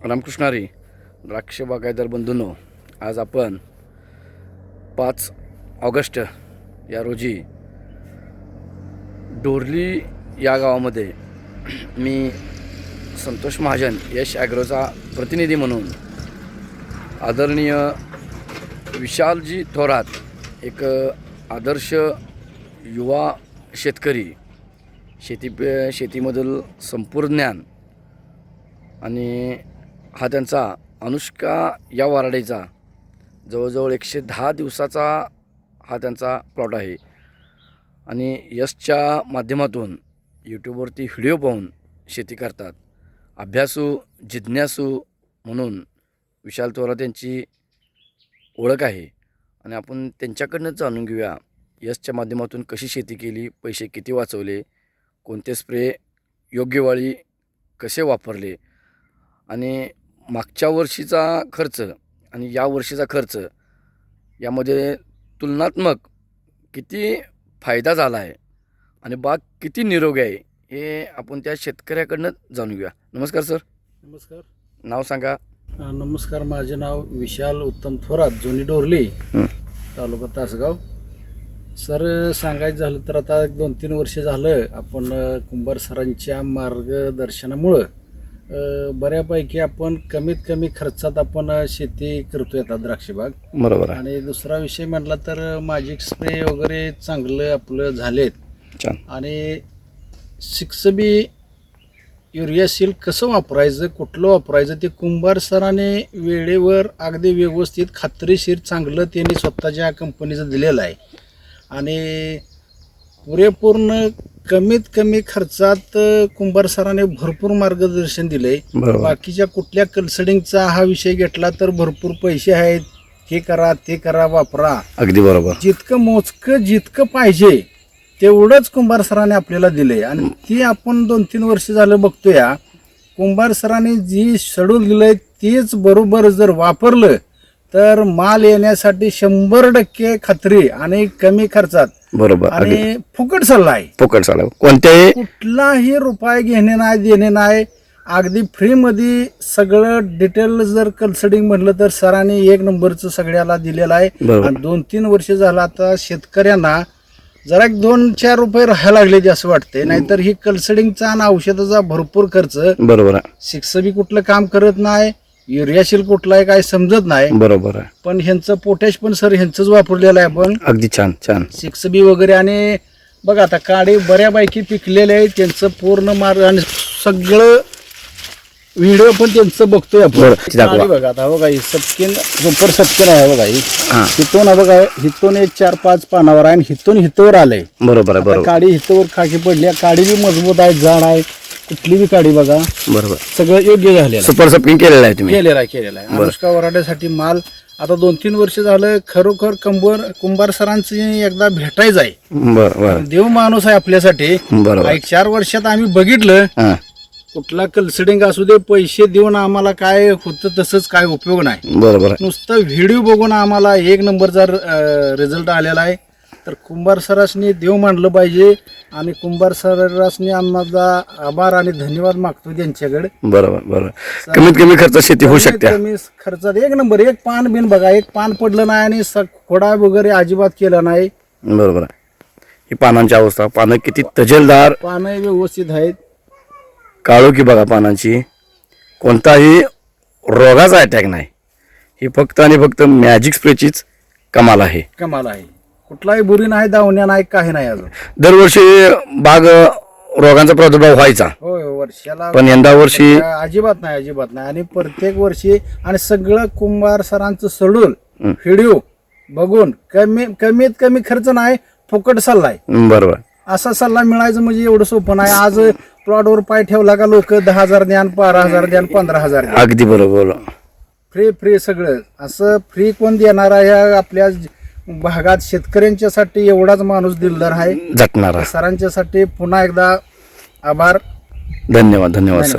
रामकृष्णारी द्राक्ष बागायदार बंधूंनो आज आपण पाच ऑगस्ट या रोजी डोरली या गावामध्ये मी संतोष महाजन यश ॲग्रोचा प्रतिनिधी म्हणून आदरणीय विशालजी थोरात एक आदर्श युवा शेतकरी शेती शेतीमधील संपूर्ण ज्ञान आणि हा त्यांचा अनुष्का या वारडेचा जवळजवळ एकशे दहा दिवसाचा हा त्यांचा प्लॉट आहे. आणि यशच्या माध्यमातून यूट्यूबवरती व्हिडिओ पाहून शेती करतात. अभ्यासू जिज्ञासू म्हणून विशाल थोरात यांची ओळख आहे. आणि आपण त्यांच्याकडनं जाणून घेऊया यशच्या माध्यमातून कशी शेती केली पैसे किती वाचवले कोणते स्प्रे योग्य वाळी कसे वापरले आणि मागच्या वर्षीचा खर्च आणि या वर्षीचा खर्च यामध्ये तुलनात्मक किती फायदा झाला आहे आणि बाग किती निरोगी आहे हे आपण त्या शेतकऱ्याकडनं जाणून घेऊया. नमस्कार सर. नमस्कार. नाव सांगा. नमस्कार माझे नाव विशाल उत्तम थोरात जुनी डोरली. तालुका तासगाव. सर सांगायचं झालं तर आता एक दोन तीन वर्ष झालं आपण कुंभार सरांच्या मार्गदर्शनामुळं बऱ्यापैकी आपण कमीत कमी खर्चात आपण शेती करतोय आता द्राक्षबाग बरोबर आहे. आणि दुसरा विषय म्हटला तर मॅजिक स्प्रे वगैरे चांगलं आपलं झालेत. छान. आणि सिक्स बी युरिया सील कसं वापरायचं कुठलं वापरायचं ते कुंभार सराने वेळेवर अगदी व्यवस्थित खात्रीशीर चांगलं त्यांनी स्वतःच्या कंपनीचं दिलेलं आहे. आणि पुरेपूर्ण कमीत कमी खर्चात कुंभार सराने भरपूर मार्गदर्शन दिले बाकीच्या कुठल्या कन्सल्टिंगचा हा विषय घेतला तर भरपूर पैसे आहेत. हे करा ते करा वापरा. अगदी बरोबर. जितकं मोजकं जितकं पाहिजे तेवढंच कुंभार सरांनी आपल्याला दिलंय. आणि ती आपण दोन तीन वर्ष झालं बघतोया कुंभार सरांनी जी शेड्यूल दिलंय तेच बरोबर जर वापरलं तर माल येण्यासाठी शंभर टक्के खात्री आणि कमी खर्चात. बरोबर आणि फुकट सल्ला आहे. फुकट चालू कोणत्याही कुठलाही रुपये घेणे नाही देणे नाही. अगदी फ्रीमध्ये सगळं डिटेल जर कन्सल्टिंग म्हटलं तर सरांनी एक नंबरचं सगळ्याला दिलेलं आहे. आणि दोन तीन वर्ष झालं आता शेतकऱ्यांना जरा एक दोन चार रुपये राहायला लागले असं वाटतंय. नाहीतर ही कन्सल्टिंगचा आणि औषधाचा भरपूर खर्च बरोबर. आहे शिक्ष बी कुठलं काम करत नाही. युरियाशील कुठला आहे काय समजत नाही. बरोबर आहे. पण ह्यांचं पोटॅश पण सर ह्यांचंच वापरलेलं आहे आपण. अगदी छान छान. सिक्स बी वगैरे आणि बघा आता काडे बऱ्यापैकी पिकलेले आहे त्यांचं पूर्ण मार्ग आणि सगळं व्हिडिओ पण त्यांचं बघतोय आपण. बरं, ते दाखवा. काडी बघा आता बघा ही सपकेन सुपर सपकेन आहे बघा ही. हां. हिथून हा बघा हिथून एक चार पाच पानावर आहे आणि हिथून हितवर आलंय. बरोबर आहे आता बरोबर. काडी हितवर खाकी पडली. काडी बी मजबूत आहे जाड आहे. कुठली बी काडी बघा बरोबर. सगळं योग्य झालेलं आहे. सुपर सपिंग केलेलं आहे तुम्ही. केलेला आहे केलेला आहे. अनुष्का वराड्यासाठी माल आता दोन तीन वर्ष झालं खरोखर कंबर कुंभार सरांची एकदा भेटायचं आहे. बरं बरं. देव माणूस आहे आपल्यासाठी. बरोबर. एक चार वर्षात आम्ही बघितलं हां. कुठला कन्सिडिंग असू दे पैसे देऊन आम्हाला काय होतं तसंच काय उपयोग नाही. बरोबर. नुसतं व्हिडिओ बघून आम्हाला एक नंबरचा रिझल्ट आलेला आहे. तर कुंभार सरासनी देव मानलं पाहिजे आणि कुंभार सरासनी आम्हाला आभार आणि धन्यवाद मागतो त्यांच्याकडे. बरोबर बरोबर. कमीत कमी खर्च शेती होऊ शकते. कमी खर्चात एक नंबर एक पान बिन बघा एक पान पडलं नाही आणि स- खोडा वगैरे अजिबात केला नाही. बरोबर आहे. ही पानांची अवस्था पानं किती तजेलदार. पानं व्यवस्थित आहेत. काळोखी बघा पानांची. कोणताही रोगाचा अटॅक नाही. ही फक्त आणि फक्त मॅजिक स्प्रेचीच कमाल आहे. कमाल आहे. कुठलाही बुरी नाही दावण्या नाही काही नाही अजून. दरवर्षी बाग रोगांचा प्रादुर्भाव व्हायचा. होय वर्षाला पण यंदा वर्षी अजिबात नाही अजिबात नाही. आणि प्रत्येक वर्षी आणि सगळं कुंभार सरांचं सोडून. व्हिडिओ बघून कमी कमीत कमी खर्च नाही फुकट सल्ला आहे बरोबर. असा सल्ला मिळायचं म्हणजे एवढं सोपं नाही. आज प्लॉटवर पाय ठेवला का लोक दहा हजार द्यान बारा हजार द्यान पंधरा हजार अगदी बरोबर. फ्री फ्री सगळं. असं फ्री कोण देणार आहे आपल्या भागात शेतकऱ्यांच्यासाठी एवढाच माणूस दिलदार आहे. झटणारा सरांच्यासाठी पुन्हा एकदा आभार. धन्यवाद धन्यवाद. सर.